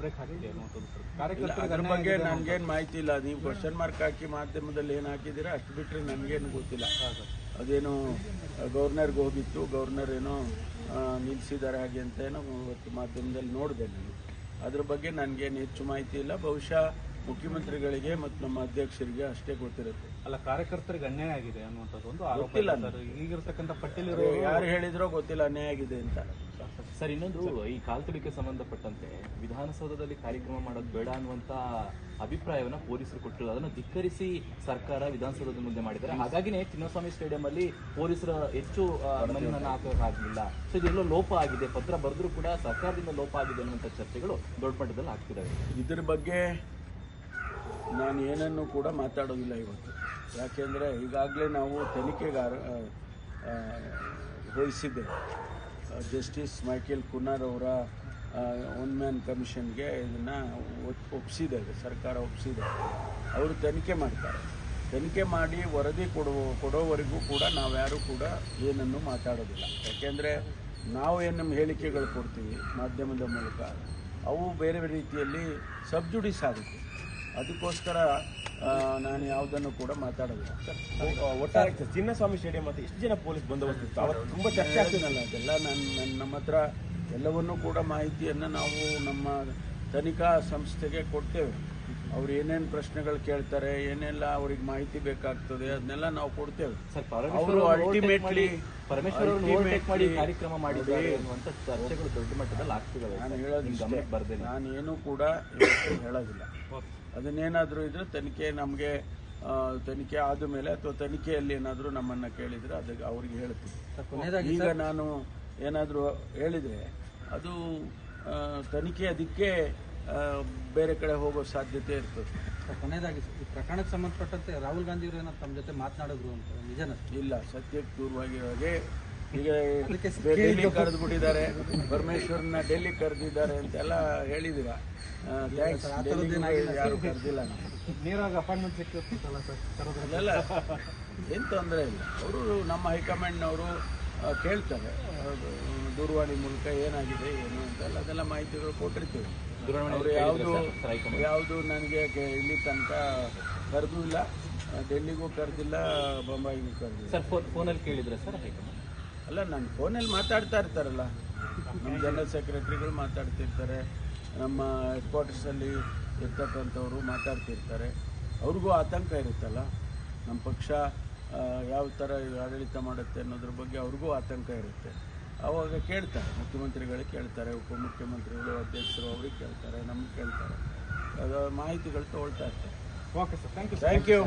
Break ಹಾಕಿದೆ ಅದ್ರ ಬಗ್ಗೆ ನನ್ಗೇನು ಮಾಹಿತಿ ಇಲ್ಲ ನೀವು ಕ್ವಶನ್ ಮಾರ್ಕ್ ಹಾಕಿ ಮಾಧ್ಯಮದಲ್ಲಿ ಏನು ಹಾಕಿದ್ದೀರಾ ಅಷ್ಟು ಬಿಟ್ಟರೆ ನನಗೇನು ಗೊತ್ತಿಲ್ಲ. ಅದೇನು ಗವರ್ನರ್ಗೆ ಹೋಗಿತ್ತು ಗವರ್ನರ್ ಏನೋ ನಿಲ್ಲಿಸಿದ್ದಾರೆ ಹಾಗೆ ಅಂತ ಏನೋ ಇವತ್ತು ಮಾಧ್ಯಮದಲ್ಲಿ ನೋಡಿದೆ ನಾನು. ಅದ್ರ ಬಗ್ಗೆ ನನಗೇನು ಹೆಚ್ಚು ಮಾಹಿತಿ ಇಲ್ಲ ಬಹುಶಃ ಮುಖ್ಯಮಂತ್ರಿಗಳಿಗೆ ಮತ್ತು ನಮ್ಮ ಅಧ್ಯಕ್ಷರಿಗೆ ಅಷ್ಟೇ ಗೊತ್ತಿರುತ್ತೆ. ಅಲ್ಲ ಕಾರ್ಯಕರ್ತರಿಗೆ ಅನ್ಯಾಯ ಆಗಿದೆ ಅನ್ನುವಂಥದ್ದು ಒಂದು ಆರೋಪ. ಗೊತ್ತಿಲ್ಲ ಸರ್ ಈಗಿರ್ತಕ್ಕಂಥ ಪಟ್ಟಿಲಿರೋ ಯಾರು ಹೇಳಿದ್ರೋ ಗೊತ್ತಿಲ್ಲ ಅನ್ಯಾಯ ಆಗಿದೆ ಅಂತ. ಸರ್ ಇನ್ನೊಂದು ಈ ಕಾಲ್ತುಳಿಕೆ ಸಂಬಂಧಪಟ್ಟಂತೆ ವಿಧಾನಸೌಧದಲ್ಲಿ ಕಾರ್ಯಕ್ರಮ ಮಾಡೋದು ಬೇಡ ಅನ್ನುವಂತ ಅಭಿಪ್ರಾಯವನ್ನ ಪೊಲೀಸರು ಕೊಟ್ಟರು ಅದನ್ನು ಧಿಕ್ಕರಿಸಿ ಸರ್ಕಾರ ವಿಧಾನಸೌಧದ ಮುಂದೆ ಮಾಡಿದ್ದಾರೆ. ಹಾಗಾಗಿನೇ ಚಿನ್ನಸ್ವಾಮಿ ಸ್ಟೇಡಿಯಂ ಅಲ್ಲಿ ಪೊಲೀಸರ ಹೆಚ್ಚು ಮನೆಯನ್ನು ಮನೆಯನ್ನ ಹಾಕೋಕ್ಕಾಗಲಿಲ್ಲ ಸೊ ಇದೆಲ್ಲೋ ಲೋಪ ಆಗಿದೆ. ಪತ್ರ ಬರೆದ್ರೂ ಕೂಡ ಸರ್ಕಾರದಿಂದ ಲೋಪ ಆಗಿದೆ ಅನ್ನುವಂಥ ಚರ್ಚೆಗಳು ದೊಡ್ಡ ಮಟ್ಟದಲ್ಲಿ ಆಗ್ತಿದ್ದಾವೆ. ಇದ್ರ ಬಗ್ಗೆ ನಾನು ಏನನ್ನು ಕೂಡ ಮಾತಾಡೋದಿಲ್ಲ ಇವತ್ತು. ಯಾಕೆಂದರೆ ಈಗಾಗಲೇ ನಾವು ತನಿಖೆಗಾರ ವಹಿಸಿದ್ದೆ ಜಸ್ಟಿಸ್ ಮೈಕೇಲ್ ಕುನಾರ್ ಅವರ ಒನ್ ಮ್ಯಾನ್ ಕಮಿಷನ್ಗೆ ಇದನ್ನು ಒಪ್ಪಿಸಿದೆ ಸರ್ಕಾರ ಒಪ್ಪಿಸಿದೆ ಅವರು ತನಿಖೆ ಮಾಡ್ತಾರೆ. ತನಿಖೆ ಮಾಡಿ ವರದಿ ಕೊಡುವ, ಕೊಡೋವರೆಗೂ ಕೂಡ ನಾವ್ಯಾರೂ ಕೂಡ ಏನನ್ನು ಮಾತಾಡೋದಿಲ್ಲ. ಯಾಕೆಂದರೆ ನಾವು ಏನು ನಮ್ಮ ಹೇಳಿಕೆಗಳು ಕೊಡ್ತೀವಿ ಮಾಧ್ಯಮದ ಮೂಲಕ, ಅವು ಬೇರೆ ಬೇರೆ ರೀತಿಯಲ್ಲಿ ಸಬ್ಜುಡಿಸ್ ಆಗುತ್ತೆ ಅದಕ್ಕೋಸ್ಕರ ನಾನು ಯಾವುದನ್ನು ಕೂಡ ಮಾತಾಡೋದಿಲ್ಲ. ಒಟ್ಟಾರೆ ಚಿನ್ನಸ್ವಾಮಿ ಸ್ಟೇಡಿಯಂ ಮತ್ತೆ ಎಷ್ಟು ಜನ ಪೊಲೀಸ್ ಬಂದೋಬಸ್ತ್ ಇತ್ತು ಅವತ್ತು ತುಂಬಾ ಚರ್ಚೆ ಆಗ್ತದಲ್ಲ ಅದೆಲ್ಲ ನನ್ನ ನನ್ನ ನಮ್ಮ ಹತ್ರ ಎಲ್ಲವನ್ನೂ ಕೂಡ ಮಾಹಿತಿಯನ್ನು ನಾವು ನಮ್ಮ ತನಿಖಾ ಸಂಸ್ಥೆಗೆ ಕೊಡ್ತೇವೆ. ಅವ್ರು ಏನೇನು ಪ್ರಶ್ನೆಗಳು ಕೇಳ್ತಾರೆ ಏನೆಲ್ಲ ಅವ್ರಿಗೆ ಮಾಹಿತಿ ಬೇಕಾಗ್ತದೆ ಅದನ್ನೆಲ್ಲ ನಾವು ಕೊಡ್ತೇವೆ. ಅವರು ಅಲ್ಟಿಮೇಟ್ಲಿ ಮಾಡಿ ಕಾರ್ಯಕ್ರಮ ಮಾಡಿದ್ದಾರೆ ಅನ್ನುವಂಥ ಚರ್ಚೆಗಳು ದೊಡ್ಡ ಮಟ್ಟದಲ್ಲಿ ಆಗ್ತಿದ್ದಾವೆ ನಾನು ಹೇಳೋದು ಬರ್ದೆ ನಾನು ಏನೂ ಕೂಡ ಹೇಳೋದಿಲ್ಲ. ಅದನ್ನೇನಾದರೂ ಇದ್ರೆ ತನಿಖೆ ನಮಗೆ ತನಿಖೆ ಆದ ಮೇಲೆ ಅಥವಾ ತನಿಖೆಯಲ್ಲಿ ಏನಾದರೂ ನಮ್ಮನ್ನು ಕೇಳಿದರೆ ಅದಕ್ಕೆ ಅವ್ರಿಗೆ ಹೇಳ್ತೀವಿ ಈಗ ನಾನು ಏನಾದರೂ ಹೇಳಿದರೆ ಅದು ತನಿಖೆ ಅದಕ್ಕೆ ಬೇರೆ ಕಡೆ ಹೋಗೋ ಸಾಧ್ಯತೆ ಇರ್ತದೆ. ಕೊನೆಯದಾಗಿ ಈ ಪ್ರಕರಣಕ್ಕೆ ಸಂಬಂಧಪಟ್ಟಂತೆ ರಾಹುಲ್ ಗಾಂಧಿ ಅವರು ಏನೋ ತಮ್ಮ ಜೊತೆ ಮಾತನಾಡಿದ್ರು ಅಂತ ನಿಜನ ಇಲ್ಲ ಸತ್ಯಕ್ಕೆ ದೂರವಾಗಿ ಹೋಗಿ ಈಗ ಡೆಲ್ಲಿ ಕರೆದು ಬಿಟ್ಟಿದ್ದಾರೆ ಪರಮೇಶ್ವರ್ನ ಡೆಲ್ಲಿ ಕರೆದಿದ್ದಾರೆ ಅಂತೆಲ್ಲ ಹೇಳಿದಿರ. ಯಾರು ಕರೆದಿಲ್ಲ ನೀರಾಗಿ ಅಪಾಯಿಂಟ್ಮೆಂಟ್ ಸಿಕ್ಕಿರ್ತಲ್ಲ ಸರ್ ಕರೆದ್ರೆ ಅದೆಲ್ಲ ಏನು ತೊಂದರೆ ಇಲ್ಲ. ಅವರು ನಮ್ಮ ಹೈಕಮಾಂಡ್ನವರು ಕೇಳ್ತಾರೆ. ದೂರವಾಣಿ ಮೂಲಕ ಏನಾಗಿದೆ ಏನು ಅಂತೆಲ್ಲ ಅದೆಲ್ಲ ಮಾಹಿತಿಗಳು ಕೊಟ್ಟಿರ್ತೀವಿ. ಅವರು ಯಾವುದು? ಯಾವುದು ನನಗೆ ಇಲ್ಲಿ ತನಕ ಕರೆದೂ ಇಲ್ಲ. ಡೆಲ್ಲಿಗೂ ಕರೆದಿಲ್ಲ ಬೊಂಬಾಯಿಗೂ ಕರೆದಿಲ್ಲ. ಸರ್ ಫೋನ್ ಫೋನಲ್ಲಿ ಕೇಳಿದ್ರೆ ಸರ್ ಹೈಕಮಾಂಡ್? ಅಲ್ಲ ನಾನು ಫೋನಲ್ಲಿ ಮಾತಾಡ್ತಾ ಇರ್ತಾರಲ್ಲ. ನಮ್ಮ ಜನರಲ್ ಸೆಕ್ರೆಟರಿಗಳು ಮಾತಾಡ್ತಿರ್ತಾರೆ. ನಮ್ಮ ಹೆಡ್ ಕ್ವಾರ್ಟರ್ಸಲ್ಲಿ ಇರ್ತಕ್ಕಂಥವ್ರು ಮಾತಾಡ್ತಿರ್ತಾರೆ. ಅವ್ರಿಗೂ ಆತಂಕ ಇರುತ್ತಲ್ಲ. ನಮ್ಮ ಪಕ್ಷ ಯಾವ ಥರ ಆಡಳಿತ ಮಾಡುತ್ತೆ ಅನ್ನೋದ್ರ ಬಗ್ಗೆ ಅವ್ರಿಗೂ ಆತಂಕ ಇರುತ್ತೆ. ಆವಾಗ ಕೇಳ್ತಾರೆ ಮುಖ್ಯಮಂತ್ರಿಗಳು ಕೇಳ್ತಾರೆ ಉಪಮುಖ್ಯಮಂತ್ರಿಗಳು ಅಧ್ಯಕ್ಷರು ಅವ್ರಿಗೆ ಕೇಳ್ತಾರೆ ನಮ್ಗೆ ಕೇಳ್ತಾರೆ. ಅದು ಮಾಹಿತಿಗಳು ತಗೊಳ್ತಾ ಇರ್ತಾರೆ okay sir thank you thank you